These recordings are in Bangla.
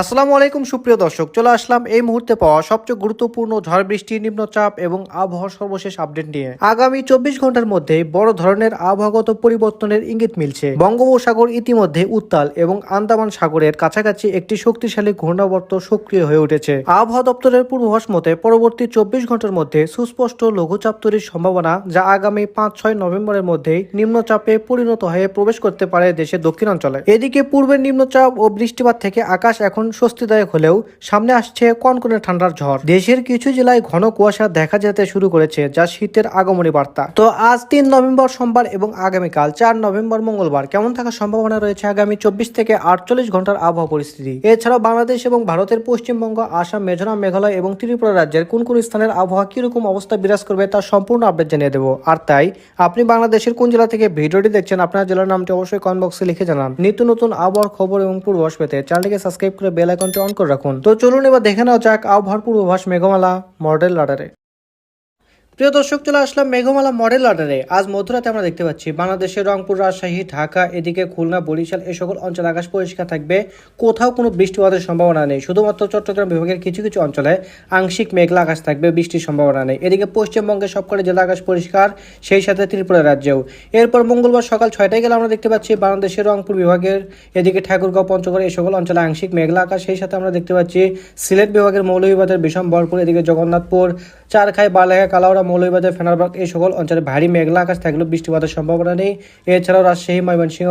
আসসালামু আলাইকুম, সুপ্রিয় দর্শক। চলে আসলাম এই মুহূর্তে পাওয়া সবচেয়ে গুরুত্বপূর্ণ ঝড় বৃষ্টি নিম্নচাপ এবং আবহাওয়ার সর্বশেষ আপডেট নিয়ে। আগামী চব্বিশ ঘণ্টার মধ্যে বড় ধরনের আবহাওয়াগত পরিবর্তনের ইঙ্গিত মিলছে। বঙ্গোপসাগর ইতিমধ্যে উত্তাল এবং আন্দামান সাগরের কাছাকাছি একটি শক্তিশালী ঘূর্ণাবর্ত সক্রিয় হয়ে উঠেছে। আবহাওয়া দপ্তরের পূর্বাভাস মতে, পরবর্তী চব্বিশ ঘণ্টার মধ্যে সুস্পষ্ট লঘুচাপ তৈরির সম্ভাবনা, যা আগামী পাঁচ ছয় নভেম্বরের মধ্যেই নিম্নচাপে পরিণত হয়ে প্রবেশ করতে পারে দেশের দক্ষিণাঞ্চলে। এদিকে পূর্বের নিম্নচাপ ও বৃষ্টিপাত থেকে আকাশ এখন স্বস্তিদায়ক হলেও সামনে আসছে কনকনে ঠান্ডার ঝড়। দেশের কিছু জেলায় ঘন কুয়াশা দেখা যেতে শুরু করেছে, যা শীতের আগমনী বার্তা। তো আজ তিন নভেম্বর সোমবার এবং আগামীকাল চার নভেম্বর মঙ্গলবার কেমন থাকার সম্ভাবনা রয়েছে আগামী চব্বিশ থেকে আটচল্লিশ ঘণ্টার আবহাওয়া পরিস্থিতি? এছাড়াও বাংলাদেশ এবং ভারতের পশ্চিমবঙ্গ, আসাম মেঘালয় মেঘালয় এবং ত্রিপুরা রাজ্যের কোন কোন স্থানের আবহাওয়া কীরকম অবস্থা বিরাজ করবে তার সম্পূর্ণ আপডেট জানিয়ে দেবো। আর তাই, আপনি বাংলাদেশের কোন জেলা থেকে ভিডিওটি দেখছেন আপনার জেলার নামটি অবশ্যই কমেন্ট বক্সে লিখে জানান। নিত্য নতুন আবহাওয়ার খবর এবং পূর্বাভাস পেতে চ্যানেলটিকে সাবস্ক্রাইব করে বেল আইকনটি অন করে রাখুন। তো চলুন এবার দেখে নেওয়া যাক আবহাওয়ার পূর্বাভাস মেঘমালা মডেল রাডারে। প্রিয় দর্শক, চলে আসলাম মেঘমালা মডেল অর্ডারে। আজ মধ্যরাতে আমরা দেখতে পাচ্ছি, বাংলাদেশের রংপুর, রাজশাহী, ঢাকা, এদিকে খুলনা, বরিশাল এ সকল অঞ্চলে আকাশ পরিষ্কার থাকবে। কোথাও কোনো বৃষ্টিপাতের সম্ভাবনা নেই। শুধুমাত্র চট্টগ্রাম বিভাগের কিছু কিছু অঞ্চলে আংশিক মেঘলা আকাশ থাকবে, বৃষ্টির সম্ভাবনা নেই। এদিকে পশ্চিমবঙ্গের সবকটি জেলা আকাশ পরিষ্কার, সেই সাথে ত্রিপুরা রাজ্যেও। এরপর মঙ্গলবার সকাল ছয়টায় গেলে আমরা দেখতে পাচ্ছি, বাংলাদেশের রংপুর বিভাগের এদিকে ঠাকুরগাঁও, পঞ্চগড় এ সকল অঞ্চলে আংশিক মেঘলা আকাশ। সেই সাথে আমরা দেখতে পাচ্ছি, সিলেট বিভাগের মৌলভীবাজার বিশম্বরপুর এদিকে জগন্নাথপুর চারখাই বালাঘা কালাউড়া মৌলভীবাজার, ফেনারবাগ, এই সকল অঞ্চলে ভারী মেঘলা আকাশ থাকলেও বৃষ্টিপাতের সম্ভাবনা নেই। এছাড়াও রাজশাহী, ময়মনসিংহ,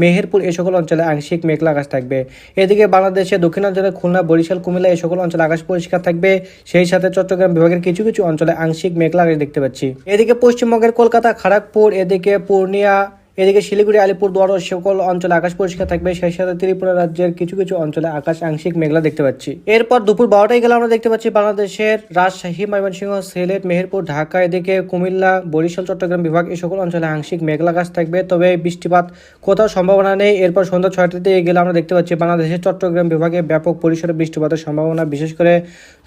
মেহেরপুর, এই সকল অঞ্চলে আংশিক মেঘলা আকাশ থাকবে। এদিকে বাংলাদেশের দক্ষিণাঞ্চলে খুলনা, বরিশাল, কুমিল্লা, এই সকল অঞ্চলে আকাশ পরিষ্কার থাকবে। সেই সাথে চট্টগ্রাম বিভাগের কিছু কিছু অঞ্চলে আংশিক মেঘলা আকাশ দেখতে পাচ্ছি। এদিকে পশ্চিমবঙ্গের কলকাতা, খড়গপুর, এদিকে পূর্ণিয়া এদিকে শিলিগুড়ি, আলিপুর দুয়ার সকল অঞ্চলে আকাশ পরিষ্কার থাকবে। সেই সাথে ত্রিপুরা রাজ্যের কিছু কিছু অঞ্চলে আকাশ আংশিক মেঘলা দেখতে পাচ্ছি। এরপর দুপুর বারোটায় গেলে আমরা দেখতে পাচ্ছি বাংলাদেশের রাজশাহী, ময়মনসিংহ, সিলেট, মেহেরপুর, ঢাকা, এদিকে কুমিল্লা, বরিশাল, চট্টগ্রাম বিভাগ এই সকল অঞ্চলে আংশিক মেঘলা আকাশ থাকবে। তবে বৃষ্টিপাত কোথাও সম্ভাবনা নেই। এরপর সন্ধ্যা ছয়টাতে গেলে আমরা দেখতে পাচ্ছি বাংলাদেশের চট্টগ্রাম বিভাগে ব্যাপক পরিসরে বৃষ্টিপাতের সম্ভাবনা। বিশেষ করে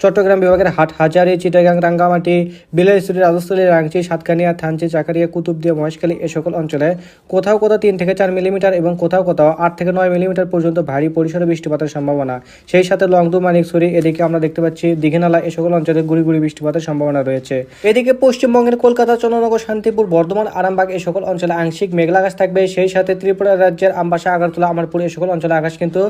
চট্টগ্রাম বিভাগের হাট হাজারি চিটাগাং, রাঙ্গামাটি বিলাইছড়ি রাজস্থলী, রাংচি, সাতকানিয়া, থানচি, চাকারিয়া, কুতুবদিয়া, মহেশখালী এ সকল অঞ্চলে কোথাও কোথাও তিন থেকে চার মিলিমিটার এবং কোথাও কোথাও আট থেকে নয় মিলিমিটার পর্যন্ত ভারী পরিসরে বৃষ্টিপাতের সম্ভাবনা। সেই সাথে লংদু মানিকছড়ি এদিকে আমরা দেখতে পাচ্ছি দীঘিনালা, এ সকল অঞ্চলে গুড়ি গুড়ি বৃষ্টিপাতের সম্ভাবনা রয়েছে। এদিকে পশ্চিমবঙ্গের কলকাতা, চন্দ্রনগর, শান্তিপুর, বর্ধমান, আরামবাগ এই সকল অঞ্চলে আংশিক মেঘলা আকাশ থাকবে। সেই সাথে ত্রিপুরা রাজ্যের আমবাসা, আগরতলা, আমারপুর এই সকল অঞ্চলে আকাশ কিন্তু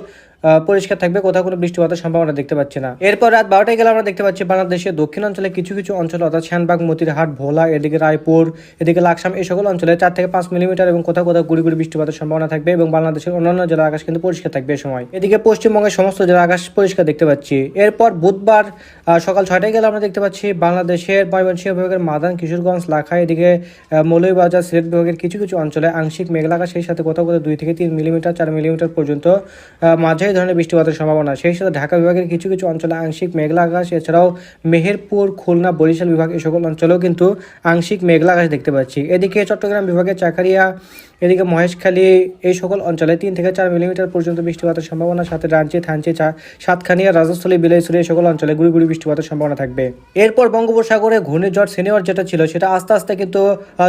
পরিষ্কার থাকবে। কোথাও কোনো বৃষ্টিপাতের সম্ভাবনা দেখতে পাচ্ছি না। এরপর রাত বারোটায় গেলে আমরা দেখতে পাচ্ছি বাংলাদেশের দক্ষিণাঞ্চলে কিছু কিছু অঞ্চল, অর্থাৎ শ্যানবাগ, মতিরহাট, ভোলা, এদিকে রায়পুর, এদিকে লাকসাম এই সকল অঞ্চলে চার থেকে পাঁচ মিলিমিটার এবং কোথাও কোথাও গুড়ি গুড়ি বৃষ্টিপাতের সম্ভাবনা থাকবে এবং বাংলাদেশের অন্যান্য জেলার আকাশ কিন্তু পরিষ্কার থাকবে সময়। এদিকে পশ্চিমবঙ্গের সমস্ত জেলার আকাশ পরিষ্কার দেখতে পাচ্ছি। এরপর বুধবার সকাল ছয়টায় গেলে আমরা দেখতে পাচ্ছি বাংলাদেশের ময়মনসিংহ বিভাগের মাদান কিশোরগঞ্জ লাখা এদিকে আহ, মৌলভীবাজার সিলেট বিভাগের কিছু কিছু অঞ্চলে আংশিক মেঘলা আকাশ সেই সাথে কোথাও কোথাও দুই থেকে তিন মিলিমিটার চার মিলিমিটার পর্যন্ত মাঝারি ধরনের বৃষ্টিপাতের সম্ভাবনা। সেই সাথে ঢাকা বিভাগের কিছু কিছু অঞ্চলে আংশিক মেঘলা আকাশ এছাড়াও মেহেরপুর খুলনা বরিশাল বিভাগ এই সকল অঞ্চলেও কিন্তু আংশিক মেঘলা আকাশ দেখতে পাচ্ছি। এদিকে চট্টগ্রাম বিভাগের চাকারিয়া এদিকে মহেশখালী এই সকল অঞ্চলে তিন থেকে চার মিলিমিটার পর্যন্ত বৃষ্টিপাতের সম্ভাবনা, সাথে রাঞ্চি, থানচি সাতখানিয়া, রাজস্থলী, বিলাইছড়ি এই সকল অঞ্চলে গুড়ি গুড়ি বৃষ্টিপাতের সম্ভাবনা থাকবে। এরপর বঙ্গোপসাগরে ঘূর্ণিঝড়, সিনিয়র যেটা ছিল, সেটা আস্তে আস্তে কিন্তু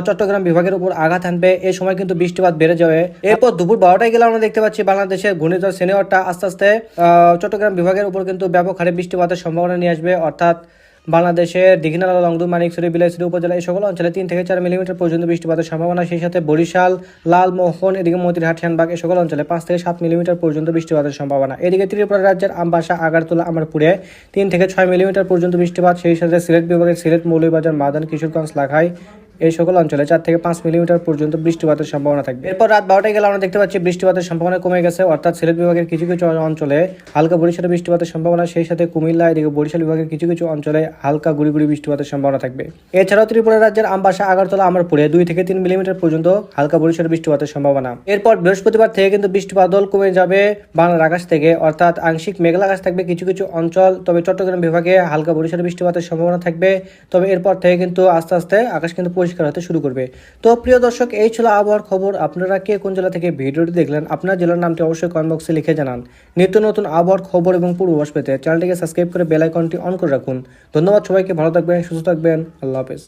চট্টগ্রাম বিভাগের উপর আঘাত আনবে এই সময় কিন্তু বৃষ্টিপাত বেড়ে যাবে। এরপর দুপুর বারোটায় গেলে আমরা দেখতে পাচ্ছি, বাংলাদেশের ঘূর্ণিঝড় সিনিয়রটা আস্তে আস্তে চট্টগ্রাম বিভাগের উপর কিন্তু ব্যাপক হারে বৃষ্টিপাতের সম্ভাবনা নিয়ে আসবে। অর্থাৎ বাংলাদেশের দীঘিনালা, লংদু মানিকছড়ি বিলাইছড়ি উপজেলা এই সকল অঞ্চলে তিন থেকে চার মিলিমিটার পর্যন্ত বৃষ্টিপাতের সম্ভাবনা। সেই সাথে বরিশাল, লালমোহন, এদিকে মতিরহাট শ্যানবাগ এই সকল অঞ্চলে পাঁচ থেকে সাত মিলিমিটার পর্যন্ত বৃষ্টিপাতের সম্ভাবনা। এদিকে ত্রিপুরা রাজ্যের আমবাসা, আগারতলা, আমারপুরে তিন থেকে ছয় মিলিমিটার পর্যন্ত বৃষ্টিপাত। সেই সাথে সিলেট বিভাগের সিলেট মৌলভীবাজার, মাদান, কিশোরগঞ্জ লাখাই এই সকল অঞ্চলে চার থেকে পাঁচ মিলিমিটার পর্যন্ত বৃষ্টিপাতের সম্ভাবনা থাকবে। এরপর রাত বারোটায় গেলে আমরা দেখতে পাচ্ছি বৃষ্টিপাতের সম্ভাবনা কমে গেছে, অর্থাৎ সিলেট বিভাগের কিছু কিছু অঞ্চলে হালকা বরিশালে বৃষ্টিপাতের সম্ভাবনা, সেই সাথে কুমিল্লা, এদিকে বরিশাল বিভাগের কিছু কিছু অঞ্চলে হালকা গুড়ি গুড়ি বৃষ্টিপাতের সম্ভাবনা থাকবে। এছাড়াও ত্রিপুরা রাজ্যের আমবাসা, আগরতলা, আমারপুরে দুই থেকে তিন মিলিমিটার পর্যন্ত হালকা বরিশালে বৃষ্টিপাতের সম্ভাবনা। এরপর বৃহস্পতিবার থেকে কিন্তু বৃষ্টিপাতল কমে যাবে বাংলার আকাশ থেকে, অর্থাৎ আংশিক মেঘলা আকাশ থাকবে কিছু কিছু অঞ্চল, তবে চট্টগ্রাম বিভাগে হালকা বরিশালে বৃষ্টিপাতের সম্ভাবনা থাকবে। তবে এরপর থেকে কিন্তু আস্তে আস্তে আকাশ কিন্তু পরিষ্কার হতে শুরু করবে। তো প্রিয় দর্শক, এই ছিল আবহাওয়ার খবর। আপনারা কে কোন জেলা থেকে ভিডিওটি দেখলেন, আপনার জেলার নামটি অবশ্যই কমেন্ট বক্সে লিখে জানান। নিত্য নতুন আবহাওয়ার খবর এবং পূর্বাভাস পেতে চ্যানেলটিকে সাবস্ক্রাইব করে বেল আইকনটি অন করে রাখুন। ধন্যবাদ সবাইকে, ভালো থাকবেন, সুস্থ থাকবেন, আল্লাহ হাফেজ।